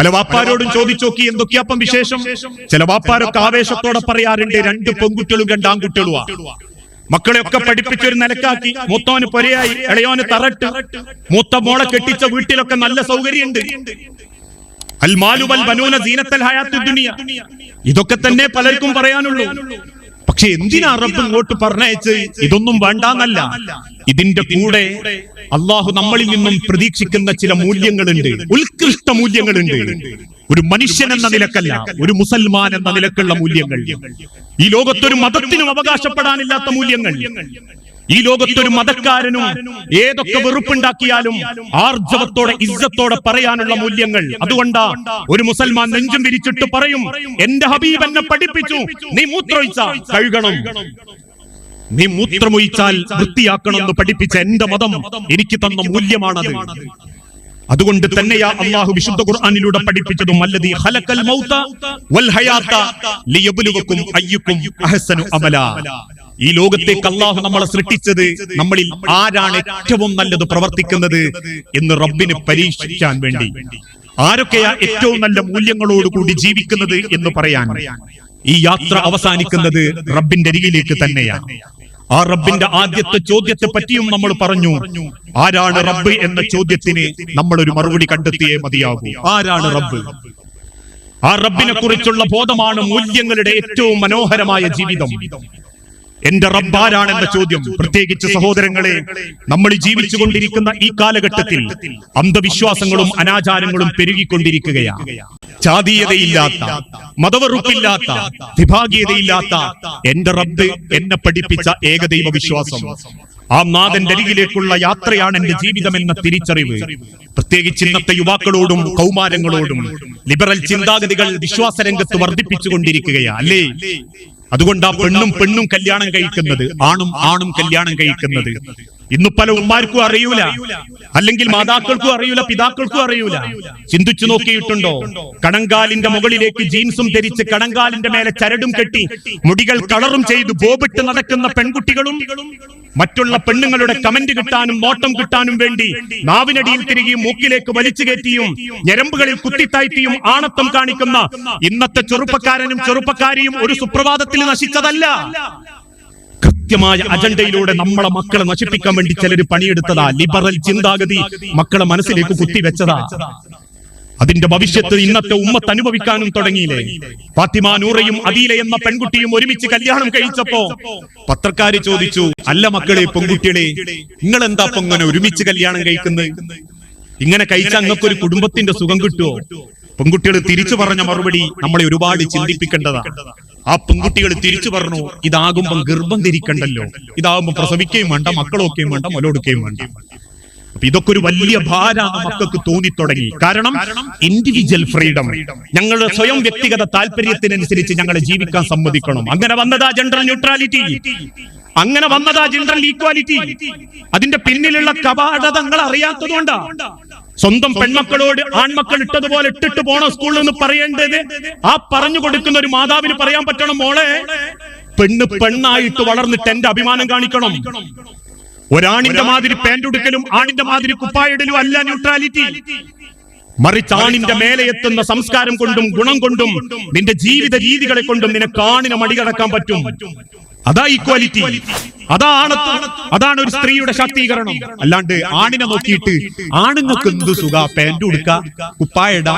പല വാപ്പാരോടും ചോദിച്ചു നോക്കി എന്തൊക്കെയാപ്പം വിശേഷം? ചില വാപ്പാരൊക്കെ ആവേശത്തോടെ പറയാറുണ്ട് രണ്ട് പെൺകുട്ടികളും രണ്ട് മക്കളെയൊക്കെ ഒക്കെ ഒരു നിലക്കാക്കി. മൂത്തോന് പൊരയായി ഇളയോന് തറട്ട്. മൂത്ത മോളെ കെട്ടിച്ച വീട്ടിലൊക്കെ നല്ല സൗകര്യമുണ്ട്. അൽമാലുവൽ ബനൂന സീനത്തൽ ഹയാത്തു ഇതൊക്കെ തന്നെ പലർക്കും പറയാനുള്ളൂ. പക്ഷെ എന്തിനാ റബ്ബ് ഇങ്ങോട്ട് പറഞ്ഞയച്ച് ഇതൊന്നും വേണ്ടാന്നല്ല. ഇതിന്റെ കൂടെ അള്ളാഹു നമ്മളിൽ നിന്നും പ്രതീക്ഷിക്കുന്ന ചില മൂല്യങ്ങളുണ്ട്. ഉത്കൃഷ്ട മൂല്യങ്ങളുണ്ട്. ഒരു മനുഷ്യൻ എന്ന നിലക്കല്ല. ഒരു മുസൽമാൻ എന്ന നിലക്കുള്ള മൂല്യങ്ങൾ. ഈ ലോകത്തൊരു മതത്തിനും അവകാശപ്പെടാനില്ലാത്ത മൂല്യങ്ങൾ. ഈ ലോകത്തൊരു മതക്കാരനും ഏതൊക്കെ വെറുപ്പുണ്ടാക്കിയാലും ആർജവത്തോടെ ഇജ്ജത്തോടെ പറയാനുള്ള മൂല്യങ്ങൾ. അതുകൊണ്ടാ ഒരു മുസൽമാൻ നെഞ്ചും വിരിച്ചിട്ട് പറയും എന്റെ ഹബീബ് എന്നെ പഠിപ്പിച്ചു. നീ മൂത്രൊഴിച്ച കഴുകണം. നീ മൂത്രമൊഴിച്ചാൽ വൃത്തിയാക്കണമെന്ന് പഠിപ്പിച്ച എന്റെ മതം എനിക്ക് തന്ന മൂല്യമാണത്. അതുകൊണ്ട് തന്നെയാ അള്ളാഹു വിശുദ്ധ ഖുർആാനിലൂടെ പഠിപ്പിച്ചതും അല്ലദീ ഹലക്കൽ മൗത വൽ ഹയാത്ത ലിയബ്ലുവക്കും അയ്യുക്കും അഹ്സനു അമല. ഈ ലോകത്തേക്ക് അള്ളാഹു നമ്മളെ സൃഷ്ടിച്ചത് നമ്മളിൽ ആരാണ് ഏറ്റവും നല്ലത് പ്രവർത്തിക്കുന്നത് എന്ന് റബ്ബിന് പരീക്ഷിക്കാൻ വേണ്ടി. ആരൊക്കെയാ ഏറ്റവും നല്ല മൂല്യങ്ങളോടുകൂടി ജീവിക്കുന്നത് എന്ന് പറയാൻ ഈ യാത്ര അവസാനിക്കുന്നത് റബ്ബിന്റെ അരികിലേക്ക് തന്നെയാണ് ആ റബ്ബിന്റെ ആദ്യത്തെ ചോദ്യത്തെ പറ്റിയും നമ്മൾ പറഞ്ഞു. ആരാണ് റബ്ബ് എന്ന ചോദ്യത്തിന് നമ്മൾ ഒരു മറുപടി കണ്ടെത്തിയേ മതിയാകൂ. ആരാണ് റബ്ബ്? ആ റബ്ബിനെ കുറിച്ചുള്ള ബോധമാണ് മൂല്യങ്ങളുടെ ഏറ്റവും മനോഹരമായ ജീവിതം. എന്റെ റബ്ബാരാണെന്ന ചോദ്യം പ്രത്യേകിച്ച് സഹോദരങ്ങളെ നമ്മൾ ജീവിച്ചു കൊണ്ടിരിക്കുന്ന ഈ കാലഘട്ടത്തിൽ അന്ധവിശ്വാസങ്ങളും അനാചാരങ്ങളും പെരുകിക്കൊണ്ടിരിക്കുകയാണ്. ജാതീയതയില്ലാത്ത മതവറുപ്പില്ലാത്ത വിഭാഗീയതയില്ലാത്ത എന്റെ റബ്ബ് എന്നെ പഠിപ്പിച്ച ഏകദൈവ വിശ്വാസം ആ നാഥന്റെ അരികിലേക്കുള്ള യാത്രയാണ് എന്റെ ജീവിതം എന്ന തിരിച്ചറിവ്. പ്രത്യേകിച്ച് ഇന്നത്തെ യുവാക്കളോടും കൗമാരങ്ങളോടും ലിബറൽ ചിന്താഗതികൾ വിശ്വാസരംഗത്ത് വർദ്ധിപ്പിച്ചുകൊണ്ടിരിക്കുകയാ അല്ലേ? അതുകൊണ്ട് പെണ്ണും പെണ്ണും കല്യാണം കഴിക്കുന്നത് ആണും ആണും കല്യാണം കഴിക്കുന്നത്. ഇന്ന് പല ഉമ്മാർക്കും അറിയൂല. അല്ലെങ്കിൽ മാതാക്കൾക്കും അറിയൂല പിതാക്കൾക്കും അറിയൂല. ചിന്തിച്ചു നോക്കിയിട്ടുണ്ടോ? കണങ്കാലിന്റെ മുകളിലേക്ക് ജീൻസും ധരിച്ച് കണങ്കാലിന്റെ മേലെ ചരടും കെട്ടി മുടികൾ കളറും ചെയ്ത് ബോബിട്ട് നടക്കുന്ന പെൺകുട്ടികളും മറ്റുള്ള പെണ്ണുങ്ങളുടെ കമന്റ് കിട്ടാനും നോട്ടം കിട്ടാനും വേണ്ടി നാവിനടിയിൽ തിരികെയും മൂക്കിലേക്ക് വലിച്ചു കയറ്റിയും ഞരമ്പുകളിൽ കുത്തിത്താഴ്ത്തിയും ആണത്തം കാണിക്കുന്ന ഇന്നത്തെ ചെറുപ്പക്കാരനും ചെറുപ്പക്കാരിയും ഒരു സുപ്രഭാതത്തിൽ നശിച്ചതല്ല. കൃത്യമായ അജണ്ടയിലൂടെ നമ്മളെ മക്കളെ നശിപ്പിക്കാൻ വേണ്ടി ചിലർ പണിയെടുത്തതാ. ലിബറൽ ചിന്താഗതി മക്കളെ മനസ്സിലേക്ക് കുത്തിവെച്ചതാ. അതിന്റെ ഭവിഷ്യത്ത് ഇന്നത്തെ ഉമ്മത്ത് അനുഭവിക്കാനും തുടങ്ങിയില്ലേ? ഫാത്തിമ നൂറയും അദീല എന്ന പെൺകുട്ടിയും ഒരുമിച്ച് കല്യാണം കഴിച്ചപ്പോ പത്രക്കാര് ചോദിച്ചു അല്ല മക്കളെ പെൺകുട്ടികളെ നിങ്ങൾ എന്താ പൊങ്ങനെ ഒരുമിച്ച് കല്യാണം കഴിക്കുന്നത് ഇങ്ങനെ കഴിച്ച അങ്ങക്ക് ഒരു കുടുംബത്തിന്റെ സുഖം കിട്ടുമോ പെൺകുട്ടികൾ തിരിച്ചു പറഞ്ഞ മറുപടി നമ്മളെ ഒരുപാട് ചിന്തിപ്പിക്കേണ്ടതാ. ആ പെൺകുട്ടികൾ തിരിച്ചു പറഞ്ഞു ഇതാകുമ്പം ഗർഭം തിരിക്കണ്ടല്ലോ ഇതാകുമ്പോ പ്രസവിക്കുകയും വേണ്ട മക്കളൊക്കെയും വേണ്ട മുലൊടുക്കുകയും വേണ്ട. അപ്പൊ ഇതൊക്കെ ഒരു വലിയ ഭാരാണ് മക്കൾക്ക് തോന്നിത്തുടങ്ങി. കാരണം ഇൻഡിവിജ്വൽ ഫ്രീഡം ഞങ്ങളുടെ സ്വയം വ്യക്തിഗത താല്പര്യത്തിനനുസരിച്ച് ഞങ്ങളെ ജീവിക്കാൻ സമ്മതിക്കണം. അങ്ങനെ വന്നതാ ജെൻഡർ ന്യൂട്രാലിറ്റി അങ്ങനെ വന്നതാ ജെൻഡർ ഈക്വാലിറ്റി അതിന്റെ പിന്നിലുള്ള കപാടതങ്ങൾ അറിയാത്തതുകൊണ്ടാ സ്വന്തം പെൺമക്കളോട് ആൺമക്കൾ ഇട്ടതുപോലെ ഇട്ടിട്ട് പോണ സ്കൂളിൽ നിന്ന് പറയേണ്ടത്? ആ പറഞ്ഞു കൊടുക്കുന്ന ഒരു മാതാവിന് പറയാൻ പറ്റണം മോളെ. പെണ്ണ് പെണ്ണായിട്ട് വളർന്നിട്ട് എന്റെ അഭിമാനം കാണിക്കണം. ഒരാണിന്റെ മാതിരി പാന്റ് ഉടുക്കലും ആണിന്റെ മാതിരി കുപ്പായിടലും അല്ല ന്യൂട്രാലിറ്റി മറിച്ച് ആണിന്റെ മേലെ എത്തുന്ന സംസ്കാരം കൊണ്ടും ഗുണം കൊണ്ടും നിന്റെ ജീവിത രീതികളെ കൊണ്ടും നിനക്ക് ആണിനെ മടികടക്കാൻ പറ്റും. അതാ ഈക്വാലിറ്റി അതാണ് അതാണ് ഒരു സ്ത്രീയുടെ ശാക്തീകരണം. അല്ലാണ്ട് ആണിനെ നോക്കിയിട്ട് ആണുങ്ങൾക്ക് എന്ത് സുഖ? പാന്റ് ഉടുക്ക? കുപ്പായട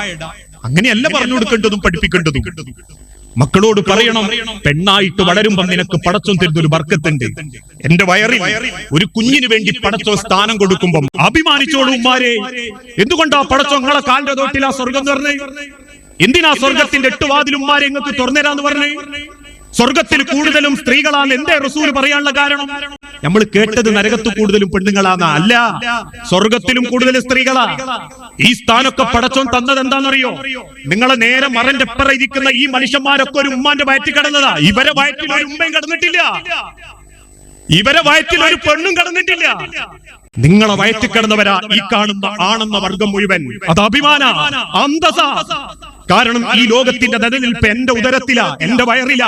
അങ്ങനെയല്ല പറഞ്ഞു കൊടുക്കേണ്ടതും പഠിപ്പിക്കേണ്ടതും. മക്കളോട് പറയണം പെണ്ണായിട്ട് വളരുമ്പം നിനക്ക് പടച്ചോൻ തരുന്ന ഒരു വർക്കത്തിന്റെ എന്റെ വയറിൽ ഒരു കുഞ്ഞിന് വേണ്ടി പടച്ചോ സ്ഥാനം കൊടുക്കുമ്പം അഭിമാനിച്ചോളൂ ഉമ്മാരെ. എന്തുകൊണ്ടാ പടച്ചോ നിങ്ങളെ കാലിന്റെ തോട്ടിൽ ആ സ്വർഗം തുറന്നേ എന്തിനാ സ്വർഗത്തിന്റെ എട്ട് വാതിൽ ഉമ്മാരെ നിങ്ങൾക്ക് തുറന്നേരാന്ന് പറഞ്ഞേ? സ്വർഗത്തിൽ കൂടുതലും സ്ത്രീകളാണ് എന്റെ റസൂൽ പറയാനുള്ള കാരണം? നമ്മൾ കേട്ടത് നരകത്ത് കൂടുതലും പെണ്ണുങ്ങളാണ്. അല്ല സ്വർഗത്തിലും കൂടുതൽ സ്ത്രീകളാ. ഈ സ്ഥാനൊക്കെ പടച്ചോൻ തന്നത് എന്താണെന്നറിയോ? നിങ്ങളെ നേരെ മറന്റെ എപ്പറ ഇരിക്കുന്ന ഈ മനുഷ്യന്മാരൊക്കെ ഒരു ഉമ്മാന്റെ വയറ്റിൽ കിടന്നതാ. ഇവരെ വയറ്റിൽ ഒരു ഉമ്മയും കടന്നിട്ടില്ല. ഇവരെ വയറ്റിൽ ഒരു പെണ്ണും കടന്നിട്ടില്ല. നിങ്ങളെ വയറ്റിൽ കിടന്നവരാ ഈ കാണുന്ന ആണെന്ന വർഗം മുഴുവൻ. അത് അഭിമാന അന്തസ കാരണം ഈ ലോകത്തിന്റെ നിലനിൽപ്പ് എന്റെ ഉദരത്തില എന്റെ വയറില.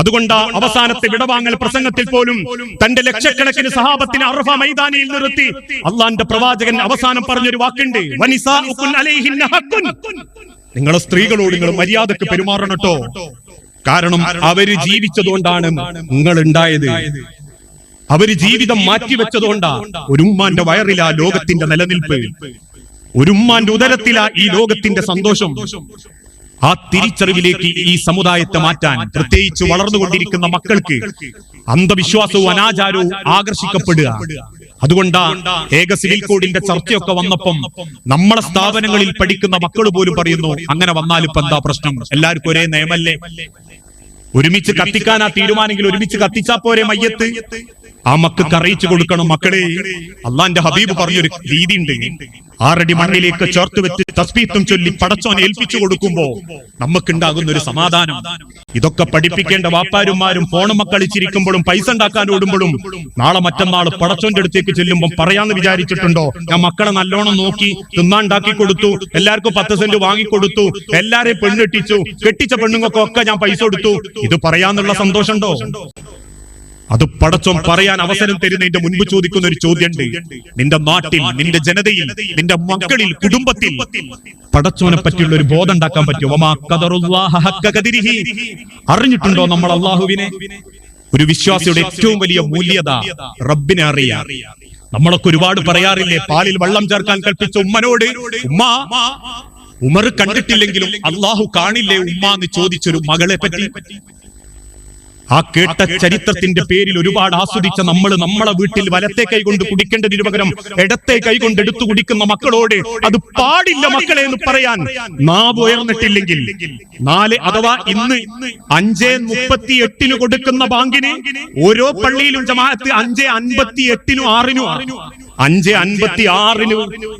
അതുകൊണ്ട് അവസാനത്തെ വിടവാങ്ങൽ പ്രസംഗത്തിൽ പോലും തന്റെ ലക്ഷക്കണക്കിന് സഹാബത്തിന് അറഫ മൈതാനിയിൽ നിർത്തി. അള്ളാന്റെ പ്രവാചകൻ അവസാനം പറഞ്ഞൊരു വാക്കുണ്ട്. നിങ്ങളെ സ്ത്രീകളോട് നിങ്ങൾ മര്യാദയ്ക്ക് പെരുമാറണം കേട്ടോ കാരണം അവർ ജീവിച്ചതുകൊണ്ടാണ് നിങ്ങൾ ഉണ്ടായത് അവർ ജീവിതം മാറ്റിവെച്ചതുകൊണ്ടാ ഒരു ഉമ്മാന്റെ വയറിലാ ലോകത്തിന്റെ നിലനിൽപ്പ്. ഒരു ഉമ്മാന്റെ ഉദരത്തിലാ ഈ ലോകത്തിന്റെ സന്തോഷം. ആ തിരിച്ചറിവിലേക്ക് ഈ സമുദായത്തെ മാറ്റാൻ പ്രത്യേകിച്ച് വളർന്നുകൊണ്ടിരിക്കുന്ന മക്കൾക്ക് അന്ധവിശ്വാസവും അനാചാരവും ആകർഷിക്കപ്പെടുക. അതുകൊണ്ടാ ഏക സിവിൽ കോഡിന്റെ ചർച്ചയൊക്കെ വന്നപ്പം നമ്മളെ സ്ഥാപനങ്ങളിൽ പഠിക്കുന്ന മക്കൾ പോലും പറയുന്നു അങ്ങനെ വന്നാൽ ഇപ്പൊ എന്താ പ്രശ്നം? എല്ലാവർക്കും ഒരേ നിയമല്ലേ? ഒരുമിച്ച് കത്തിക്കാനാ തീരുമാനെങ്കിൽ ഒരുമിച്ച് കത്തിച്ചാ പോരെ മയ്യത്ത്? ആ മക്കൾക്ക് അറിയിച്ചു കൊടുക്കണം മക്കളെ. അള്ളാന്റെ ഹബീബ് പറഞ്ഞൊരു രീതി ഉണ്ട് ആറടി മണ്ണിലേക്ക് ചേർത്ത് വെച്ച് തസ്ബീത്തും ചൊല്ലി പടച്ചോൻ ഏൽപ്പിച്ചു കൊടുക്കുമ്പോ നമുക്കുണ്ടാകുന്ന ഒരു സമാധാനം. ഇതൊക്കെ പഠിപ്പിക്കേണ്ട വാപ്പാരുമാരും ഫോണും കളിച്ചിരിക്കുമ്പോഴും പൈസ ഉണ്ടാക്കാൻ ഓടുമ്പോഴും നാളെ മറ്റന്നാൾ പടച്ചോന്റെ അടുത്തേക്ക് ചെല്ലുമ്പോൾ പറയാന്ന് വിചാരിച്ചിട്ടുണ്ടോ? ഞാൻ മക്കളെ നല്ലോണം നോക്കി തിന്നാണ്ടാക്കി കൊടുത്തു. എല്ലാവർക്കും പത്ത് സെന്റ് വാങ്ങിക്കൊടുത്തു. എല്ലാരെയും പെണ്ണെട്ടിച്ചു. കെട്ടിച്ച പെണ്ണുങ്ങൾക്കൊക്കെ ഞാൻ പൈസ കൊടുത്തു. ഇത് പറയാന്നുള്ള സന്തോഷമുണ്ടോ? അത് പടച്ചോം പറയാൻ അവസരം തരുന്നതിന്റെ മുൻപ് ചോദിക്കുന്ന ഒരു ചോദ്യമുണ്ട്. നിന്റെ നാട്ടിൽ നിന്റെ ജനതയിൽ നിന്റെ മക്കളിൽ കുടുംബത്തിൽ പടച്ചോനെ പറ്റിയുള്ള ഒരു ബോധം ഉണ്ടാക്കാൻ പറ്റുമോ. അറിഞ്ഞിട്ടുണ്ടോ നമ്മൾ അള്ളാഹുവിനെ? ഒരു വിശ്വാസിയുടെ ഏറ്റവും വലിയ മൂല്യത റബ്ബിനെ അറിയാം. നമ്മളൊക്കെ ഒരുപാട് പറയാറില്ലേ പാലിൽ വെള്ളം ചേർക്കാൻ കൽപ്പിച്ച ഉമ്മനോട് ഉമ്മ ഉമർ കണ്ടിട്ടില്ലെങ്കിലും അള്ളാഹു കാണില്ലേ ഉമ്മ എന്ന് ചോദിച്ചൊരു മകളെ പറ്റി. ആ കേട്ട ചരിത്രത്തിന്റെ പേരിൽ ഒരുപാട് ആസ്വദിച്ച നമ്മൾ നമ്മളെ വീട്ടിൽ വലത്തെ കൈകൊണ്ട് കുടിക്കേണ്ടതിന് പകരം ഇടത്തെ കൈകൊണ്ട് എടുത്തു കുടിക്കുന്ന മക്കളോട് അത് പാടില്ല മക്കളെ എന്ന് പറയാൻ നാവ് ഉയർന്നിട്ടില്ലെങ്കിൽ നാല് അഥവാ ഇന്ന് അഞ്ചേ മുപ്പത്തി എട്ടിന് കൊടുക്കുന്ന ബാങ്കിന് ഓരോ പള്ളിയിലും ജമാഅത്ത് അഞ്ചേ അൻപത്തി എട്ടിനും ആറിനും അഞ്ച് അൻപത്തി ആറിന്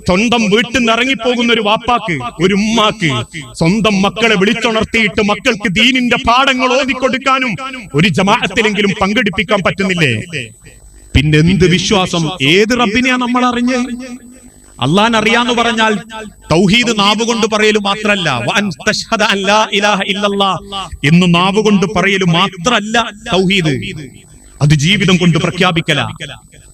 സ്വന്തം വീട്ടിൽ നിന്ന് ഇറങ്ങിപ്പോകുന്ന ഒരു വാപ്പാക്ക് ഒരു ഉമ്മാക്ക് സ്വന്തം മക്കളെ വിളിച്ചുണർത്തിയിട്ട് മക്കൾക്ക് ദീനിന്റെ പാഠങ്ങൾ ഓതിക്കൊടുക്കാനും ഒരു ജമാഅത്തിലെങ്കിലും പങ്കെടുപ്പിക്കാൻ പറ്റുന്നില്ലേ? പിന്നെ എന്ത് വിശ്വാസം? ഏത് റബ്ബിനെയാ നമ്മൾ അറിഞ്ഞ്? അള്ളാൻ അറിയാന്ന് പറഞ്ഞാൽ തൗഹീദ് നാവ് കൊണ്ട് പറയലും മാത്രല്ല. എന്ന് നാവ് കൊണ്ട് പറയലും മാത്രല്ല തൗഹീദ്. അത് ജീവിതം കൊണ്ട് പ്രഖ്യാപിക്കല.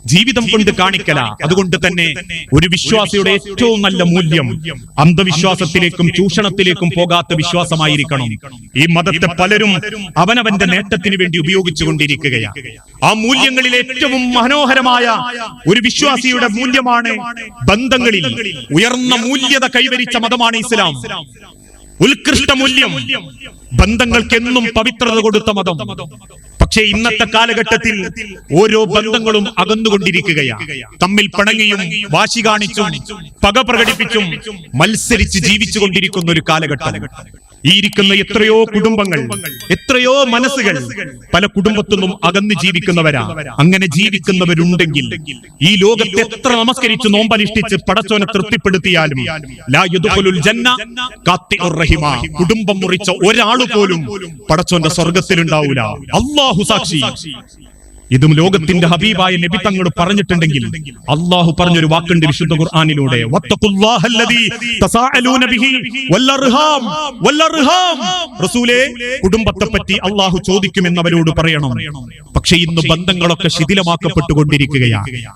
ജീവിതം കൊണ്ട് കാണിക്കല. അതുകൊണ്ട് തന്നെ ഒരു വിശ്വാസിയുടെ ഏറ്റവും നല്ല മൂല്യം അന്ധവിശ്വാസത്തിലേക്കും ചൂഷണത്തിലേക്കും പോകാത്ത വിശ്വാസമായിരിക്കണം. ഈ മതത്തെ പലരും അവനവന്റെ നേട്ടത്തിന് വേണ്ടി ഉപയോഗിച്ചു കൊണ്ടിരിക്കുകയാണ് ആ മൂല്യങ്ങളിൽ ഏറ്റവും മനോഹരമായ ഒരു വിശ്വാസിയുടെ മൂല്യമാണ് ബന്ധങ്ങളിൽ. ഉയർന്ന മൂല്യത കൈവരിച്ച മതമാണ് ഇസ്ലാം. ഉത്കൃഷ്ട മൂല്യം. ബന്ധങ്ങൾക്ക് എന്നും പവിത്രത കൊടുത്ത മതം. പക്ഷേ ഇന്നത്തെ കാലഘട്ടത്തിൽ ഓരോ ബന്ധങ്ങളും അകന്നുകൊണ്ടിരിക്കുകയാണ്. തമ്മിൽ പിണങ്ങിയും വാശി കാണിച്ചും പക പ്രകടിപ്പിച്ചും മത്സരിച്ച് ജീവിച്ചുകൊണ്ടിരിക്കുന്ന ഒരു കാലഘട്ടം. ഈ ഇരിക്കുന്ന എത്രയോ കുടുംബങ്ങൾ എത്രയോ മനസ്സുകൾ പല കുടുംബത്തൊന്നും അകന്ന് ജീവിക്കുന്നവരാ. അങ്ങനെ ജീവിക്കുന്നവരുണ്ടെങ്കിൽ ഈ ലോകത്ത് എത്ര നമസ്കരിച്ച് നോമ്പനുഷ്ഠിച്ച് പടച്ചോനെ തൃപ്തിപ്പെടുത്തിയാലും കുടുംബം മുറിച്ച ഒരാൾ പോലും പടച്ചോന്റെ സ്വർഗത്തിലുണ്ടാവൂല അള്ളാഹു സാക്ഷി. ഇതും ലോകത്തിന്റെ ഹബീബായ നബി തങ്ങൾ പറഞ്ഞിട്ടുണ്ടെങ്കിൽ അള്ളാഹു പറഞ്ഞൊരു വാക്കുണ്ട് വിശുദ്ധ ഖുർആനിലൂടെ. കുടുംബത്തെ പറ്റി അള്ളാഹു ചോദിക്കുമെന്ന് അവരോട് പറയണം. പക്ഷെ ഇന്ന് ബന്ധങ്ങളൊക്കെ ശിഥിലമാക്കപ്പെട്ടുകൊണ്ടിരിക്കുകയാണ്.